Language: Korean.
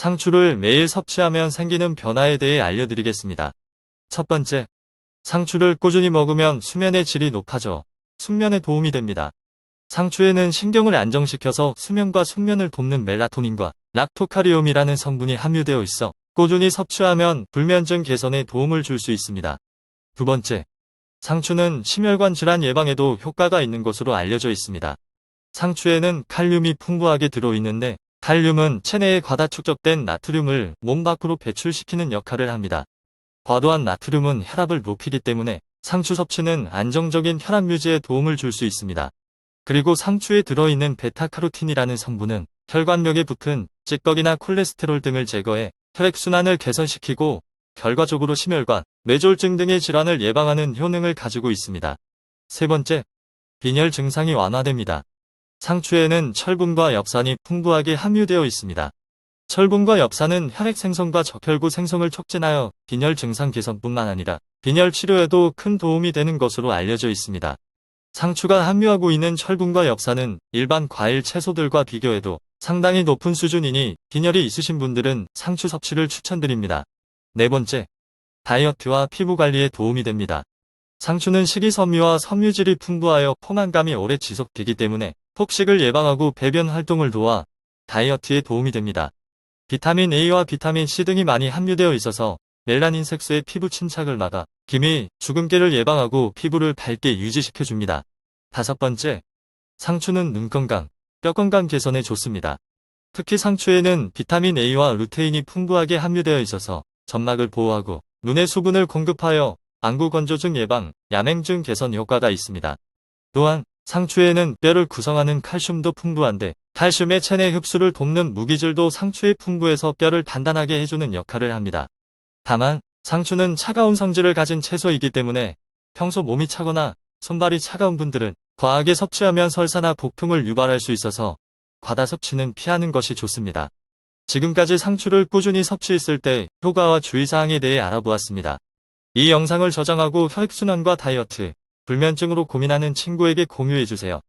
상추를 매일 섭취하면 생기는 변화에 대해 알려드리겠습니다. 첫 번째, 상추를 꾸준히 먹으면 수면의 질이 높아져 숙면에 도움이 됩니다. 상추에는 신경을 안정시켜서 수면과 숙면을 돕는 멜라토닌과 락토카리움이라는 성분이 함유되어 있어 꾸준히 섭취하면 불면증 개선에 도움을 줄 수 있습니다. 두 번째, 상추는 심혈관 질환 예방에도 효과가 있는 것으로 알려져 있습니다. 상추에는 칼륨이 풍부하게 들어있는데 칼륨은 체내에 과다 축적된 나트륨을 몸 밖으로 배출시키는 역할을 합니다. 과도한 나트륨은 혈압을 높이기 때문에 상추 섭취는 안정적인 혈압 유지에 도움을 줄 수 있습니다. 그리고 상추에 들어있는 베타카로틴이라는 성분은 혈관벽에 붙은 찌꺼기나 콜레스테롤 등을 제거해 혈액순환을 개선시키고 결과적으로 심혈관, 뇌졸중 등의 질환을 예방하는 효능을 가지고 있습니다. 세 번째, 빈혈 증상이 완화됩니다. 상추에는 철분과 엽산이 풍부하게 함유되어 있습니다. 철분과 엽산은 혈액 생성과 적혈구 생성을 촉진하여 빈혈 증상 개선뿐만 아니라 빈혈 치료에도 큰 도움이 되는 것으로 알려져 있습니다. 상추가 함유하고 있는 철분과 엽산은 일반 과일 채소들과 비교해도 상당히 높은 수준이니 빈혈이 있으신 분들은 상추 섭취를 추천드립니다. 네 번째, 다이어트와 피부 관리에 도움이 됩니다. 상추는 식이섬유와 섬유질이 풍부하여 포만감이 오래 지속되기 때문에 폭식을 예방하고 배변 활동을 도와 다이어트에 도움이 됩니다. 비타민 A와 비타민 C 등이 많이 함유되어 있어서 멜라닌 색소의 피부 침착을 막아 기미, 주근깨를 예방하고 피부를 밝게 유지시켜줍니다. 다섯 번째, 상추는 눈 건강, 뼈 건강 개선에 좋습니다. 특히 상추에는 비타민 A와 루테인이 풍부하게 함유되어 있어서 점막을 보호하고 눈의 수분을 공급하여 안구 건조증 예방, 야맹증 개선 효과가 있습니다. 또한 상추에는 뼈를 구성하는 칼슘도 풍부한데 칼슘의 체내 흡수를 돕는 무기질도 상추에 풍부해서 뼈를 단단하게 해주는 역할을 합니다. 다만 상추는 차가운 성질을 가진 채소이기 때문에 평소 몸이 차거나 손발이 차가운 분들은 과하게 섭취하면 설사나 복통을 유발할 수 있어서 과다 섭취는 피하는 것이 좋습니다. 지금까지 상추를 꾸준히 섭취했을 때 효과와 주의사항에 대해 알아보았습니다. 이 영상을 저장하고 혈액순환과 다이어트, 불면증으로 고민하는 친구에게 공유해주세요.